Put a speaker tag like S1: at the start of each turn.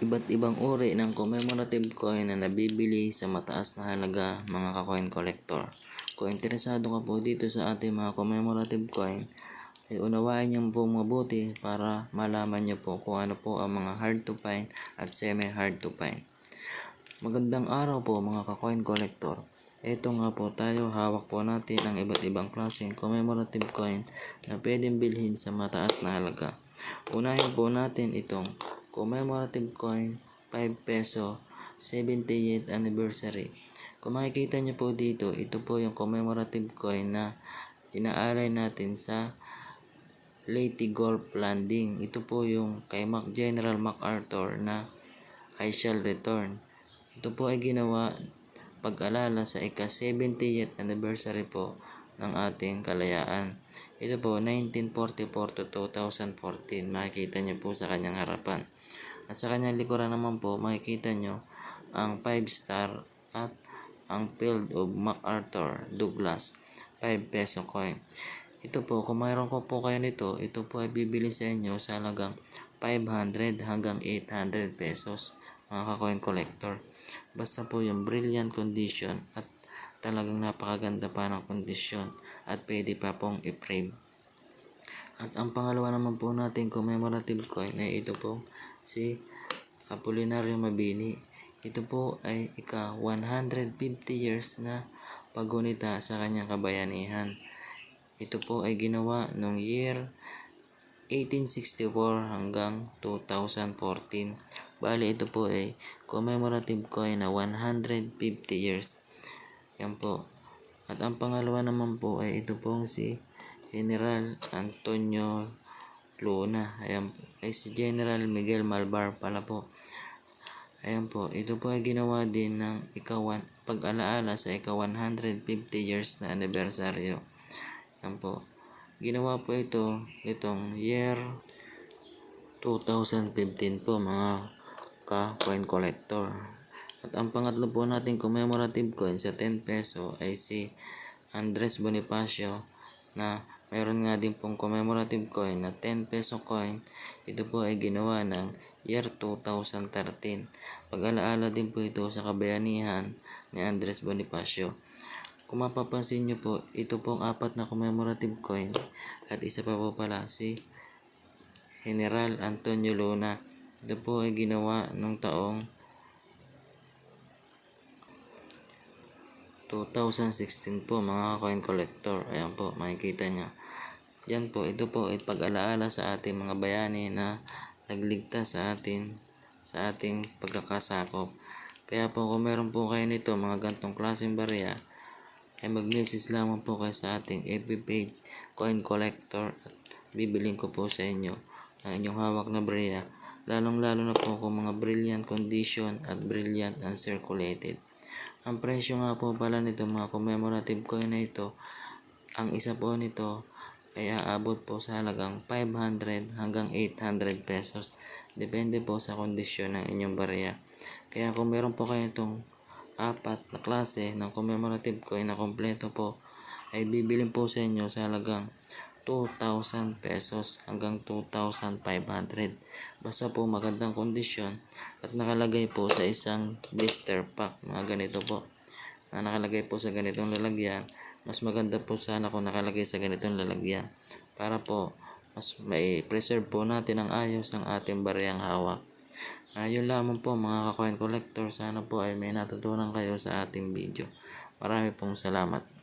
S1: iba't ibang uri ng commemorative coin na nabibili sa mataas na halaga mga ka-coin collector. Kung interesado ka po dito sa ating mga commemorative coin, ay unawain niyo po mabuti para malaman niyo po kung ano po ang mga hard to find at semi hard to find. Magandang araw po mga ka-coin collector. Ito nga po tayo, hawak po natin ang iba't ibang klaseng commemorative coin na pwedeng bilhin sa mataas na halaga. Unahin po natin itong commemorative coin 5 peso 70th anniversary. Kung makikita niyo po dito, ito po yung commemorative coin na inaalay natin sa Leyte Golf Landing. Ito po yung kay Mac General MacArthur na I shall return. Ito po ay ginawa pag-alala sa ika-70th anniversary po ng ating kalayaan. Ito po 1944 to 2014. Makikita niyo po sa kanyang harapan. At sa kanyang likuran naman po, makikita niyo ang 5 star at ang Field of MacArthur Douglas 5 peso coin. Ito po, kung mayroon ko po kayo nito, ito po ay bibili sa inyo sa halagang 500 hanggang 800 pesos mga ka-coin collector. Basta po yung brilliant condition at talagang napakaganda pa ng kondisyon at pwede pa pong i-frame. At ang pangalawa naman po natin commemorative coin ay ito po si Apolinario Mabini. Ito po ay ika 150 years na pagunita sa kanyang kabayanihan. Ito po ay ginawa noong year 1864 hanggang 2014. Bali ito po ay commemorative coin na 150 years. Yan po. At ang pangalawa naman po ay ito pong si General Antonio Luna. Ayan po. Ay si General Miguel Malbar pala po. Ayan po. Ito po ay ginawa din ng ikawan, pag-alaala sa ika 150 years na anibersaryo. Ayan po. Ginawa po ito itong year 2015 po mga ka-coin collector. At ang pangatlo po natin commemorative coin sa 10 peso ay si Andres Bonifacio na mayroon nga din pong commemorative coin na 10 peso coin. Ito po ay ginawa ng year 2013. Pag-alaala din po ito sa kabayanihan ni Andres Bonifacio. Kung mapapansin nyo po, ito pong apat na commemorative coin at isa pa po pala si General Antonio Luna. Ito po ay ginawa nung taong 2016 po mga coin collector. Ayan po, makikita nyo. Yan po, ito po ay pag-alaala sa ating mga bayani na nagligtas sa atin sa ating pagkakasakop. Kaya po kung meron po kayo nito mga gantong klaseng barya, ay mag-message lamang po kayo sa ating FB page, Coin Collector at bibiling ko po sa inyo ang inyong hawak na barya. Lalong lalo na po kung mga brilliant condition at brilliant uncirculated. Ang presyo nga po pala nito mga commemorative coin na ito, ang isa po nito ay aabot po sa halagang 500 hanggang 800 pesos. Depende po sa kondisyon ng inyong barya. Kaya kung meron po kayo itong apat na klase ng commemorative coin na kompleto po, ay bibilin po sa inyo sa halagang 2,000 pesos hanggang 2,500. Basta po magandang kondisyon at nakalagay po sa isang blister pack. Mga ganito po. Na nakalagay po sa ganitong lalagyan. Mas maganda po sana kung nakalagay sa ganitong lalagyan. Para po mas may preserve po natin ang ayos ng ating bariyang hawak. Ayun lamang po mga ka-coin collector. Sana po ay may natutunan kayo sa ating video. Marami pong salamat.